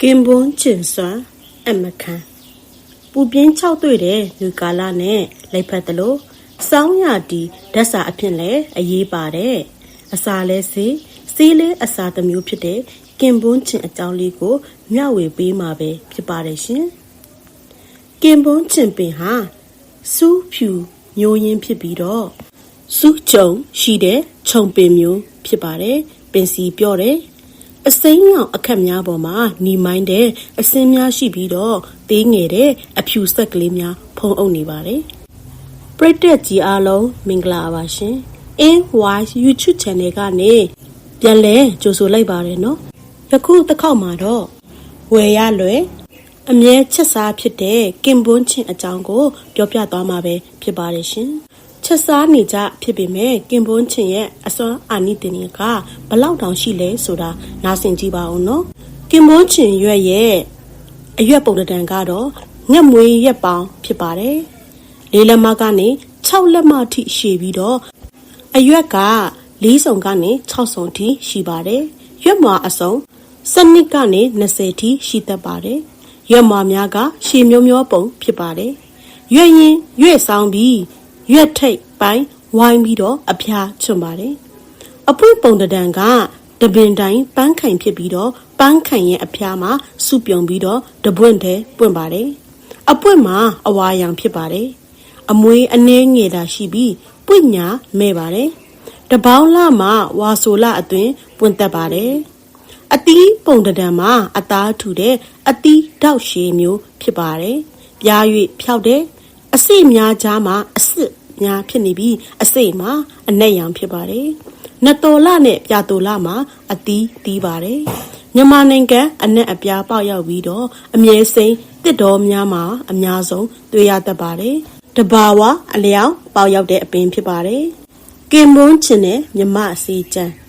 ကင်ဘွန်းကျင်စွာအမခံပူပြင်း၆တွေ့တဲ့လူကာလနဲ့လိုက်ဖက်တယ်လို့စောင်းရတီဓာတ်စာအဖြစ်လဲအရေးပါတဲ့အစာလဲစေးစေးလဲအစာတစ်မျိုးဖြစ်တဲ့ကင်ဘွန်းကျင်အကြောင်းလေးကိုမျှဝေပေးမှာပဲဖြစ်ပါတယ်ရှင်ကင်ဘွန်းကျင်ပင်ဟာစူးဖြူမျိုးရင်းဖြစ်ပြီးတော့စူးကြုံရှိတဲ့ခြုံပင်မျိုးဖြစ်ပါတယ်ပင်စီပြော့တယ် အစိမ်းရောင်အခက်များပေါ်မှာညီမိုင်းတဲ့အစင်းများရှိပြီးတော့သေးငယ်တဲ့အဖြူဆက်ကလေးများဖုံးအုပ်နေပါတယ်ပရိသတ်ကြီးအားလုံးမင်္ဂလာပါရှင် AY YouTube Channel ကနေပြန်လဲကြိုဆိုလိုက်ပါတယ်နော်ယခုတစ်ခေါက်မှာတော့ဝယ်ရလွယ်အမြဲချက်စားဖြစ်တဲ့ကင်ဘွန်းချင်းအကြောင်းကို ပြောပြသွားမှာပဲဖြစ်ပါတယ်ရှင် ချက်စားနေကြဖြစ်ပေမဲ့ကင်ဘွန်းချင်းရဲ့အစွမ်းအာနိသင်ကဘလောက်တောင်ရှိလဲဆိုတာနားဆင်ကြည့်ပါဦးနော်ကင်ဘွန်းချင်းရွက်ရဲ့အရွက်ပုံတံကတော့ငက်မွေးရက်ပေါင်းဖြစ်ပါတယ်လေးလက်မကနေ6လက်မထိရှည်ပြီးတော့အရွက်က၄စုံကနေ6စုံထိရှိပါတယ်ရွက်မွာအစုံစနစ်ကနေ20ထိရှိတတ်ပါတယ်ရွက်မွာများကရှည်မျိုးမျိုးပုံဖြစ်ပါတယ်ရွက်ရင်ရွက်ဆောင်ပြီး ရွက်ထိတ်ပိုင်းဝိုင်းပြီးတော့အဖျားချွန်ပါတယ်အပွင့်ပုံတံကတပင်တိုင်းပန်းခိုင်ဖြစ်ပြီးတော့ပန်းခိုင်ရဲ့အဖျားမှာစုပြုံပြီးတော့တပွင့်တဲ့ပွင့်ပါတယ်အပွင့်မှာအဝါရောင်ဖြစ်ပါတယ်အမွေးအနှဲငယ်တာရှိပြီးပွင့်ညာမဲ့ပါတယ်တပေါင်းလာမှာဝါဆိုလာအသွင်ပွင့်တက်ပါတယ်အတီးပုံတံမှာအသားထူတဲ့အတီးတောက်ရှည်မျိုးဖြစ်ပါတယ်ပြား၍ဖြောက်တဲ့ အစိများကြားမှာအစစ်များဖြစ်နေပြီးအစိမှာအနက်ရောင်ဖြစ်ပါတယ်နတော်လနဲ့ပြတော်လမှာအတီးတီးပါတယ်မြန်မာနိုင်ငံအနက်အပြားပေါက်ရောက်ပြီးတော့အမြဲစိမ်းတစ်တော်များမှာအများဆုံးတွေ့ရတတ်ပါတယ်တဘာဝအလျောက်ပေါက်ရောက်တဲ့အပင်ဖြစ်ပါတယ်ကင်မွန်းချင်တဲ့မြမအစီချမ်း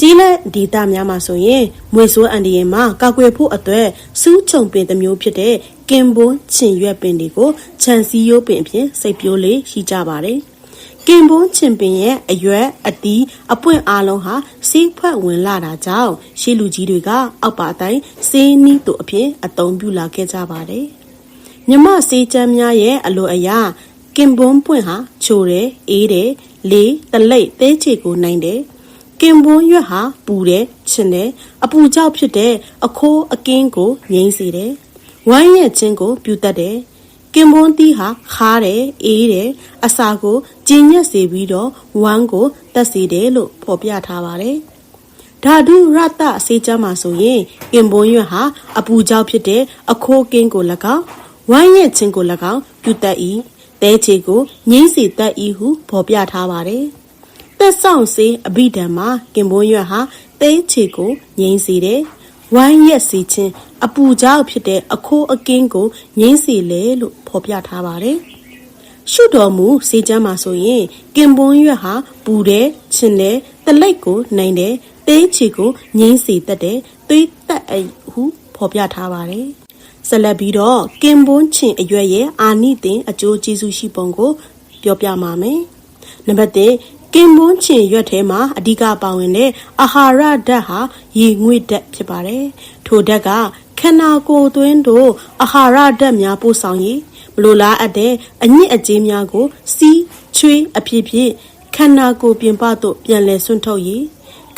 ကြီးလက်ဒီတာများမှာဆိုရင်မွေဆိုးအန်ဒီယင်မှာကောက်ွယ်ဖို့အတွက်စူးချုံပင်တစ်မျိုးဖြစ်တဲ့ကင်ဘွန်းချင်ရွက်ပင်တွေကိုခြံစည်းရိုးပင်အဖြစ်စိတ်ပြိုးလေးရှိကြပါတယ်။ကင်ဘွန်းချင်ပင်ရဲ့အရွက်အတီးအပွင့်အားလုံးဟာစီးဖွက်ဝင်လာတာကြောင့်ရှေးလူကြီးတွေကအောက်ပါအတိုင်းစေးနီးတို့အဖြစ်အသုံးပြုလာခဲ့ကြပါတယ်။မြမစေးချမ်းများရဲ့အလိုအရာကင်ဘွန်းပွင့်ဟာချိုတယ်အေးတယ်လေးတလိတ်သေးချေကိုနိုင်တယ် ကင်ဘွန်းရွက်ဟာပူတယ်ချင်တယ်အပူကြောက်ဖြစ်တဲ့အခိုးအကင်းကိုငြိမ်းစေတယ်ဝမ်းရဲ့ချင်းကိုပြူတတ်တယ်ကင်ဘွန်းတီးဟာခါတယ်အေးတယ်အစာကိုကျဉ်ညက်စေပြီးတော့ဝမ်းကိုတက်စေတယ်လို့ဖော်ပြထားပါတယ်ဓာတုရတဆေးချမ်းမှာဆိုရင်ကင်ဘွန်းရွက်ဟာအပူကြောက်ဖြစ်တဲ့အခိုးကင်းကို၎င်းဝမ်းရဲ့ချင်းကို၎င်းပြူတတ်၏တဲချေကိုငိမ့်စီတတ်၏ဟုဖော်ပြထားပါတယ် သက်ဆောင်စေးအဘိဓမ္မာကင်ဘွန်းရွက်ဟာတဲချေကိုငိမ့်စီတယ်ဝမ်းရက်စီချင်းအပူကြောက်ဖြစ်တဲ့အခိုးအကင်းကိုငိမ့်စီလေလို့ဖော်ပြထားပါတယ်ရှုတော်မူစေချမ်းမှာဆိုရင်ကင်ဘွန်းရွက်ဟာပူတယ်ချင်တယ်တလိတ်ကိုနိုင်တယ်သေးချီကိုငိမ့်စီတတ်တယ်သွေးတက်အဟုဖော်ပြထားပါတယ်ဆက်လက်ပြီးတော့ကင်ဘွန်းချင်အရွက်ရဲ့အာနိသင်အကျိုးကျေးဇူးရှိပုံကို ပြောပြပါမယ်နံပါတ်1 ကင်မွန်းချင်ရွက်ထဲမှာအဓိကပါဝင်တဲ့အာဟာရဓာတ်ဟာရေငွေ့ဓာတ်ဖြစ်ပါတယ်။ထိုဓာတ်ကခန္ဓာကိုယ်သွင်းတို့အာဟာရဓာတ်များပို့ဆောင်ရေးမလိုလားအပ်တဲ့အညစ်အကြေးများကို စီးချွေးအဖြစ်ဖြစ်ခန္ဓာကိုယ်ပြင်ပသို့ပြန်လည်ဆွန့်ထုတ်ရေး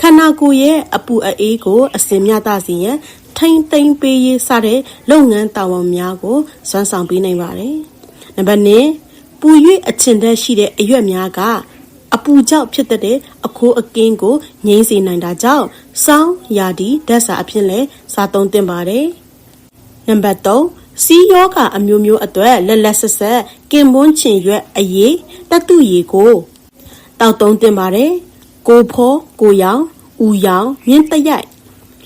ခန္ဓာကိုယ်ရဲ့အပူအေးကိုအစင်မြသစေရန်ထိမ့်သိမ့်ပေးရေးစတဲ့လုပ်ငန်းတာဝန်များကိုစွမ်းဆောင်ပေးနိုင်ပါတယ်။နံပါတ်1ပူ၍အချင်တဲ့ရှိတဲ့အရွက်များက အပူကြောင့်ဖြစ်တဲ့အခိုးအကင်းကိုငြိမ်းစေနိုင်တာကြောင့်စောင်းယာဒီဓာတ်စာအဖြစ်လဲစားသုံးသင့်ပါတယ်။နံပါတ်3စီးယောဂအမျိုးမျိုးအတွက်လက်လက်ဆက်ဆက်ကင်မွန်းချင်ရွက်အရေးတတုရည်ကိုတောက်သုံးသင့်ပါတယ်။ကိုဖောကိုရောင်ဥရောင်မြင်းတရိုက်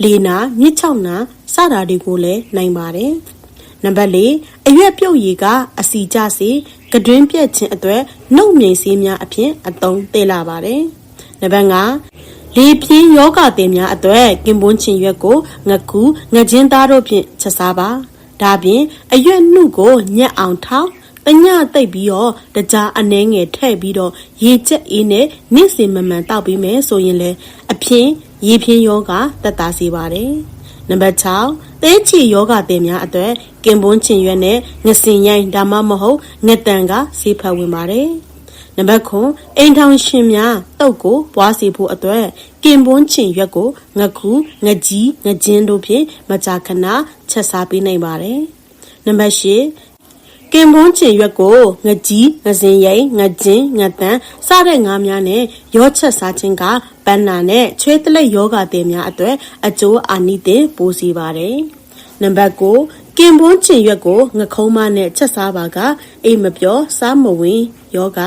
လေနာမြစ်ချောက်နာစတာတွေကိုလည်းနိုင်ပါတယ်။နံပါတ်၄အရွက်ပြုတ်ရည်ကအစီကြစေ ကတွင်းပြက်ခြင်းအတွက်နှုတ်မြိန်စည်းများအဖြစ်အသုံးသင့်လာပါတယ်။နံပါတ်5လေပြင်းယောဂသည်များအတွက်ကင်ပွန်းချင်ရွက်ကိုငကူငချင်းသားတို့ဖြင့်ချက်စားပါ။ဒါပြင်အရွက်နှုကိုညက်အောင်ထောက်တညတိတ်ပြီးတော့တကြားအနှဲငယ်ထည့်ပြီးတော့ရေချက်အေးနဲ့နေ့စဉ်မမှန်တောက်ပြီးမယ်ဆိုရင်လေအဖြစ်ရေပြင်းယောဂတက်တာစေပါတယ် နံပါတ်6သဲချီယောဂသည်များအတွေ့ကင်ပွန်းချင်ရွက်နဲ့ငစင်ရိုင်းဒါမှမဟုတ်ငတန်ကဆေးဖက်ဝင်ပါတယ်နံပါတ်9အိမ်ထောင်ရှင်များတုတ်ကိုပွားစီဖို့အတွက်ကင်ပွန်းချင်ရွက်ကိုငခုငကြီးငကျင်းတို့ဖြင့်မကြာခဏချက်စားပေးနိုင်ပါတယ်နံပါတ်10 ကင်ပွန်းချင်ရွက်ကိုငကြီးငစင်ရိန်ငကျင်းငတန်စတဲ့ငါးများနဲ့ရောချက်စားခြင်းကပန်းနာနဲ့ချွေးတလိပ်ယောဂသည်များအတွေ့အကျိုးအာနိသင်ပိုးစီပါတယ်နံပါတ်9ကင်ပွန်းချင်ရွက်ကိုငခုံးမနဲ့ချက်စားပါကအိမ်မပြောစားမဝင်ယောဂ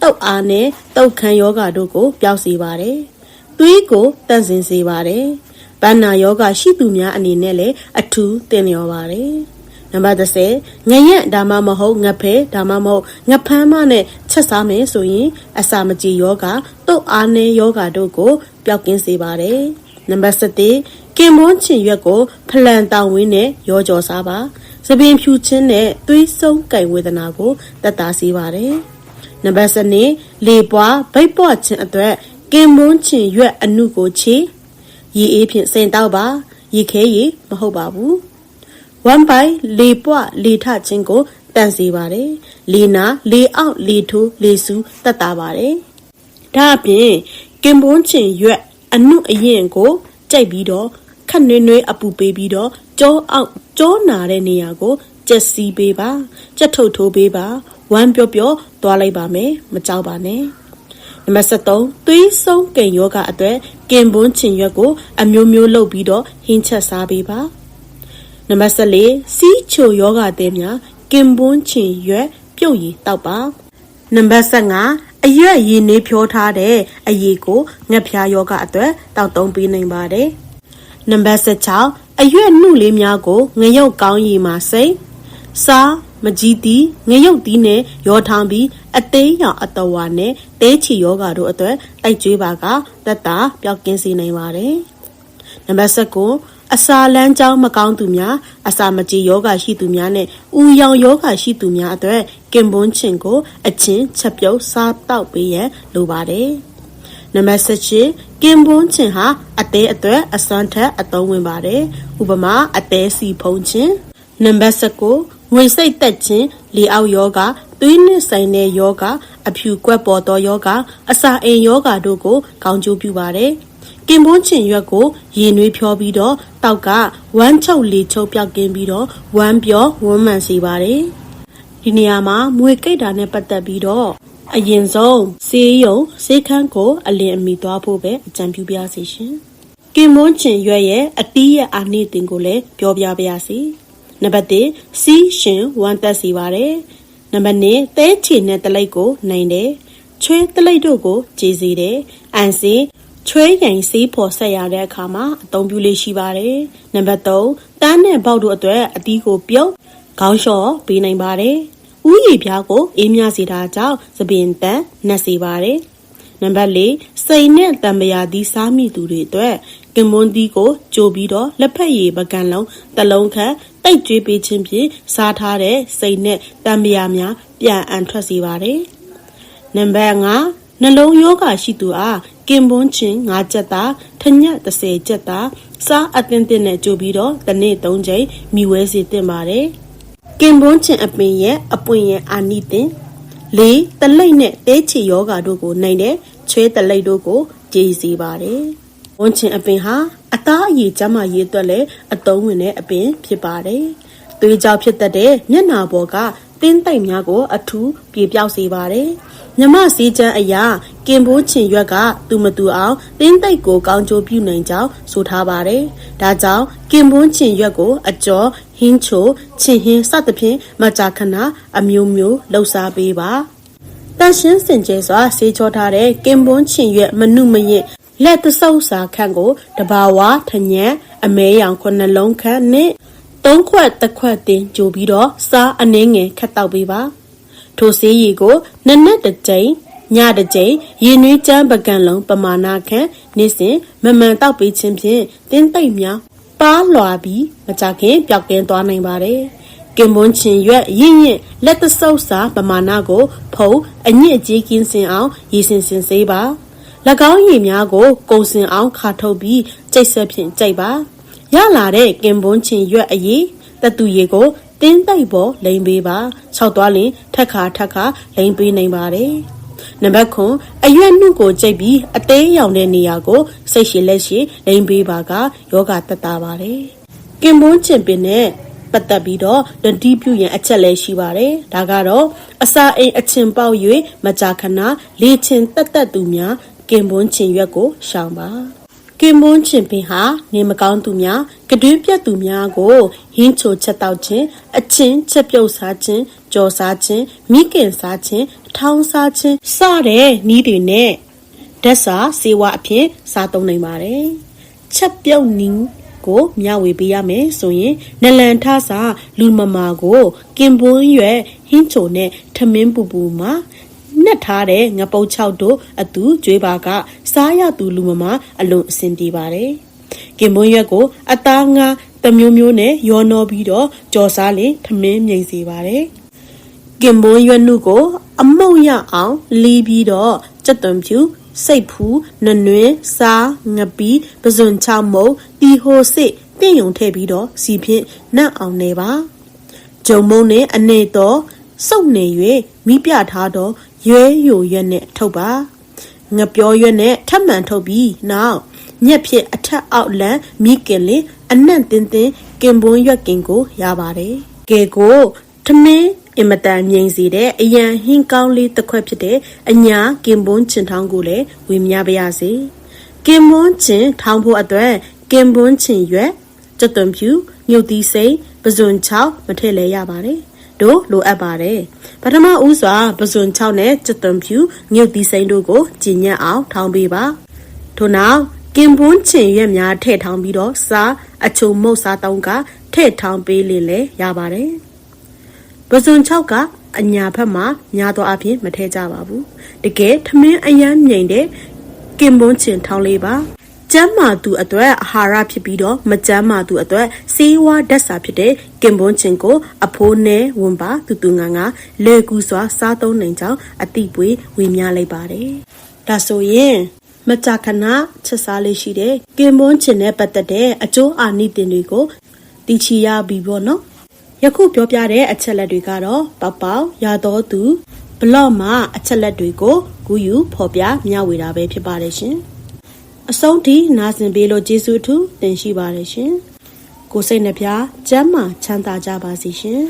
တုတ်အားနဲ့တုတ်ခမ်းယောဂတို့ကိုပျောက်စေပါတယ်။သွေးကိုတန့်စင်စေပါတယ်။ဗန္နာယောဂရှိသူများအနေနဲ့လည်းအထူးသင်လျော်ပါတယ်။ နံပါတ်30ငရက်ဒါမှမဟုတ်ငဖဲဒါမှမဟုတ်ငဖမ်းမနဲ့ချက်စားမယ်ဆိုရင် အစာမကြေယောဂတုတ်အားနဲ့ယောဂတို့ကိုပျောက်ကင်းစေပါတယ်။နံပါတ်7ကင်မွန်းချင်ရွက်ကိုဖလန်တောင်ဝင်းနဲ့ရောကြော်စားပါ။သပင်ဖြူချင်းနဲ့သွေးဆုံးကြိုင်ဝေဒနာကိုတက်တာစေပါတယ်။နံပါတ်7လေပွားဗိတ်ပွားခြင်းအတွက်ကင်မွန်းချင်ရွက်အနုကိုချေရေအေးဖြင့်စိန်တောက်ပါရေခဲရေမဟုတ်ပါဘူး ဝမ်ပိုင်လေပွားလေထခြင်းကိုတန်စေပါတယ်လေနာလေအောက်လေထိုးလေဆူတက်တာပါတယ်ဒါအပြင်ကင်မွန်းချင်ရွက်အနုအရင်ကိုကြိုက်ပြီးတော့ခက်နွေးနွေးအပူပေးပြီးတော့ကြောအောက်ကြောနာတဲ့နေရာကိုကြက်စီးပေးပါကြက်ထုတ်ထိုးပေးပါဝမ်းပြော့ပြော့သွားလိုက်ပါမယ်မကြောက်ပါနဲ့နံပါတ်73သွေးဆုံးကိန်ယောဂအတွက်ကင်ပွန်းချင်ရွက်ကို အမျိုးမျိုးလုပ်ပြီးတော့ဟင်းချက်စားပေးပါ နံပါတ်74စီးချိုယောဂတဲ့များကင်ပွန်းချင်ရွက်ပြုတ်ရည်တောက်ပါနံပါတ်75အရွက်ရည်နေဖြောထားတဲ့အရည်ကိုငှက်ဖျားယောဂအတွက်တောက်သုံးပေးနိုင်ပါတယ်နံပါတ်76အရွက်နှုလေးများကိုငရုတ်ကောင်းရည်မှာစိတ်စားမကြီးသည့်ငရုတ်သီးနဲ့ရောထောင်းပြီးအသေးရောင်အတဝါနဲ့တဲချီယောဂါတို့အတွက်တိုက်ကျွေးပါကတက်တာပျောက်ကင်းစေနိုင်ပါတယ်။နံပါတ်7 အစာလန်းကြောင်းမကောင်းသူများအစာမကြေယောဂါရှိသူများနဲ့ဥယောင်ယောဂါရှိသူများအတွက်ကင်ပွန်းချင်ကို အချင်းချက်ပြုတ်စားတောက်ပေးရန်လိုပါတယ်။နံပါတ်7ကင်ပွန်းချင်ဟာအသေးအတွက်အစွမ်းထက်အသုံးဝင်ပါတယ်။ဥပမာအသေးစီဖုံးခြင်းနံပါတ်19ငွေစိတ်သက်ခြင်းလေအောက်ယောဂသွေးနှင့်ဆိုင်တဲ့ယောဂအဖြူကွက်ပေါ်သောယောဂအစာအိမ်ယောဂတို့ကိုကောင်းကျိုးပြုပါတယ် ကင်ပွန်းချင်ရွက်ကိုရေနွေးဖြောပြီးတော့တောက်ကဝမ်းချုပ်လေချုပ်ပြောက်ကင်းပြီးတော့ဝမ်းပြောဝမ်းမှန်စေပါတယ်ဒီနေရာမှာမွေကိတ်တာနဲ့ပတ်သက်ပြီးတော့အရင်ဆုံးစေးရုံစေးခန်းကို အလင်းအမီသွားဖို့ပဲအကြံပြုပါစီရှင်ကင်မွန်းချင်ရွက်ရဲ့အတီးရဲ့အာနိသင်ကိုလည်းပြောပြပါရစေနံပါတ်1စီးရှင်ဝမ်းသက်စီပါတယ်နံပါတ်2သဲချီနဲ့တလိပ်ကိုနိုင်တယ်ချွေးတလိပ်တို့ကိုကြည်စီတယ်အန်စီ ချွေးရင်စီးဖော်ဆက်ရတဲ့အခါမှာအသုံးပြုလေးရှိပါတယ်နံပါတ်3တန်းနဲ့ပေါက်တို့အတွက်အသီးကိုပြုတ်ခေါင်းလျှော့ပေးနိုင်ပါတယ်ဥယျာဉ်ပြားကိုအေးမြစေတာကြောင့်သပင်တန်နှက်စေပါတယ်နံပါတ်၄စိန်နဲ့တံပရာသီးစားမိသူတွေအတွက်ကင်မွန်သီးကိုကြိုပြီးတော့လက်ဖက်ရည်ပကံလုံးတလုံးခန့်တိတ်ကျွေးပေးခြင်းဖြင့်စားထားတဲ့စိတ်နဲ့တံပရာများပြန်အန်ထွက်စေပါတယ်။နံပါတ်5နှလုံးယောဂရှိသူအား ကင်ပွန်းချင်း9ချက်သားထညက်30ချက်သားစားအသင်းသင်းနဲ့ကြိုပြီးတော့တစ်နေ့3ချိန်မိဝဲစီတင်ပါတယ်။ကင်ပွန်းချင်းအပင်ရဲ့အပွင့်ရဲ့အာနိသင်လေးတလိတ်နဲ့တဲချီယောဂါတို့ကိုနိုင်တဲ့ချွေးတလိတ်တို့ကိုကြည်စီပါတယ်။ဝန်ချင်အပင်ဟာအသားအရည်ကျမရေးအတွက်လည်းအသုံးဝင်တဲ့အပင်ဖြစ်ပါတယ်။သွေးကြောဖြစ်တတ်တဲ့မျက်နာပေါ်က တင်းတိတ်များကို အထူးပြေပြောက်စေပါတယ်။မြမစည်းချမ်းအရာကင်ဘိုးချင်ရွက်ကသူမတူအောင်တင်းတိတ်ကိုကောင်းကျိုးပြုနိုင်ကြောင်းဆိုထားပါတယ်။ဒါကြောင့်ကင်ဘိုးချင်ရွက်ကို အကျော်ဟင်းချိုချင်ဟင်းစသဖြင့်မကြာခဏအမျိုးမျိုးလှုပ်ရှားပေးပါ။တန်ရှင်းစင်ကြဲစွာဆေးချောထားတဲ့ကင်ဘွန်းချင်ရွက်မနုမရင်လက်တဆုပ်စာခန့်ကိုတဘာဝထညံအမဲရောင်ခုနှလုံးခန့်နဲ့ သုံးခွက်တစ်ခွက်တင်ကြိုပြီးတော့စားအနှင်းငယ်ခတ်တောက်ပေးပါထိုဆေးရည်ကိုနက်နက်တစ်ကြိမ်ညတစ်ကြိမ်ရင်နွေးချမ်းပကံလုံးပမာဏခန့်နေ့စဉ်မမှန်တောက်ပေးခြင်းဖြင့်တင်းသိမ့်များပါလွာပြီးမကြခင်ပျောက်ကင်းသွားနိုင်ပါတယ်ကင်မွန်းချင်ရွက်ရင့်ရင့်လက်တဆုပ်စာပမာဏကိုဖုံအညစ်အကြေးကင်းစင်အောင်ရည်စင်စင်စေးပါ၎င်းရည်များကို ကုံစင်အောင်ခါထုတ်ပြီးကြိတ်ဆက်ဖြင့်ကြိတ်ပါ ရလာတဲ့ကင်ပွန်းချင်ရွက်အရေးတတူရေကိုတင်းသိပ်ပေါ်လိန်ပေးပါ၆သွားလင်ထက်ခါထက်ခါလိန်ပေးနိုင်ပါတယ်နံပါတ်9အရွက်နှုတ်ကိုကြိတ်ပြီးအသေးရောင်တဲ့နေရာကိုစိတ်ရှိလက်ရှိလိန်ပေးပါကယောဂတက်တာပါတယ်ကင်ပွန်းချင်ပင်နဲ့ပတ်သက်ပြီးတော့တတိပြုရင်အချက်လည်းရှိပါတယ်။ဒါကတော့အစာအိမ်အချင်ပေါက်၍မကြာခဏလေချင်တက်တက်သူများကင်ပွန်းချင်ရွက်ကိုရှောင်ပါ။ ကင်ပွန်းချင်ပင်ဟာနေမကောင်းသူများကတွင်းပြတ်သူများကိုဟင်းချိုချက်တောက်ခြင်းအချင်းချက်ပြုတ်စားခြင်းကြော်စားခြင်းမိခင်စားခြင်းထောင်းစားခြင်းစတဲ့နီးတွေနဲ့ဓာတ်စာစေဝါအဖြစ်စားသုံးနိုင်ပါတယ်။ချက်ပြုတ်နင်းကိုမျှဝေပေးရမယ်ဆိုရင်နလန်ထစာလူမမာကို ကင်ပွန်းရွက်ဟင်းချိုနဲ့ထမင်းပူပူမှာနှက်ထားတဲ့ငပုတ်ချောက်တို့အတူကျွေးပါက စားရသူလူမမာအလွန်အဆင်ပြေပါတယ်။ကင်ပွန်းရွက်ကိုအသားငါတမျိုးမျိုးနဲ့ရောနှောပြီးတော့ကြော်စားလင်ထမင်းမြိန်စေပါတယ်။ကင်ပွန်းရွက်နုကို အမုံရအောင်လီးပြီးတော့ကြက်သွန်ဖြူစိတ်ဖူးနနွင်းစားငပီးပဇွန်ချောင်းမုံတီဟိုစစ်တင့်ယုံထည့်ပြီးတော့စီဖြင့်နတ်အောင်နေပါဂျုံမုံနဲ့အနေတော့စုပ်နေ၍မိပြထားတော့ရွဲယိုရွက်နဲ့ထုတ်ပါ ငပြောရွက်နဲ့ထပ်မံထုတ်ပြီးနောက်ညက်ဖြစ်အထက်အောက်လန်မိကင်လင်အနံ့တင်းတင်းကင်ပွန်းရွက်ကင်ကိုရပါတယ်ကဲကိုထမင်းအင်မတန်မြိန်စီတဲ့အရန်ဟင်းကောင်းလေးတစ်ခွက်ဖြစ်တဲ့အညာကင်ပွန်းချင်ထောင်းကိုလည်းဝေမျှပါရစေကင်ပွန်းချင်ထောင်းဖို့အတွက်ကင်ပွန်းချင်ရွက်ကြက်သွန်ဖြူမြုပ်သီးစိမ့်ပဇွန်ချောက်မထည့်လဲရပါတယ် တို့လိုအပ်ပါတယ်ပထမဦးစွာပဇွန်6နဲ့ကြက်သွန်ဖြူမြုပ်သီးစိမ့်တို့ကိုကျင်ညက်အောင်ထောင်းပေးပါထို့နောက်ကင်ပွန်းချင်ရွက်များထည့်ထောင်းပြီးတော့စားအချုံမုတ်စားတောင်းကထည့်ထောင်းပေးလေလေရပါတယ်ပဇွန်6ကအညာဘက်မှာများသောအဖြစ်မထဲကြပါဘူးတကယ်ထမင်းအယမ်းမြိန်တဲ့ကင်ပွန်းချင်ထောင်းလေးပါ ကျမ်းမာသူအတွက်အာဟာရဖြစ်ပြီးတော့မကျမ်းမာသူအတွက်စေးဝါးဓာတ်စာဖြစ်တဲ့ကင်ပွန်းချင်ကိုအဖိုးနဲ့ဝန်ပါတူတူငါငါလေကူစွာစားသုံးနိုင်ကြောင်းအတိပွေဝေမျှလိုက်ပါတယ်ဒါဆိုရင်မကြာခဏချက်စားလေးရှိတဲ့ကင်ပွန်းချင်နဲ့ပတ်သက်တဲ့အကျိုးအာနိသင်တွေကိုသိချရပြီပေါ့နော်ယခုပြောပြတဲ့အချက်လက်တွေကတော့ပေါက်ပေါက်ရတော်သူဘလော့မှာအချက်လက်တွေကိုဂူယူဖော်ပြမျှဝေတာပဲဖြစ်ပါတယ်ရှင် အဆုံးထိနားဆင်ပေးလို့ကျေးဇူးအထူးတင်ရှိပါတယ်ရှင်ကိုစိတ်နှပြချမ်းမာချမ်းသာကြပါစေရှင်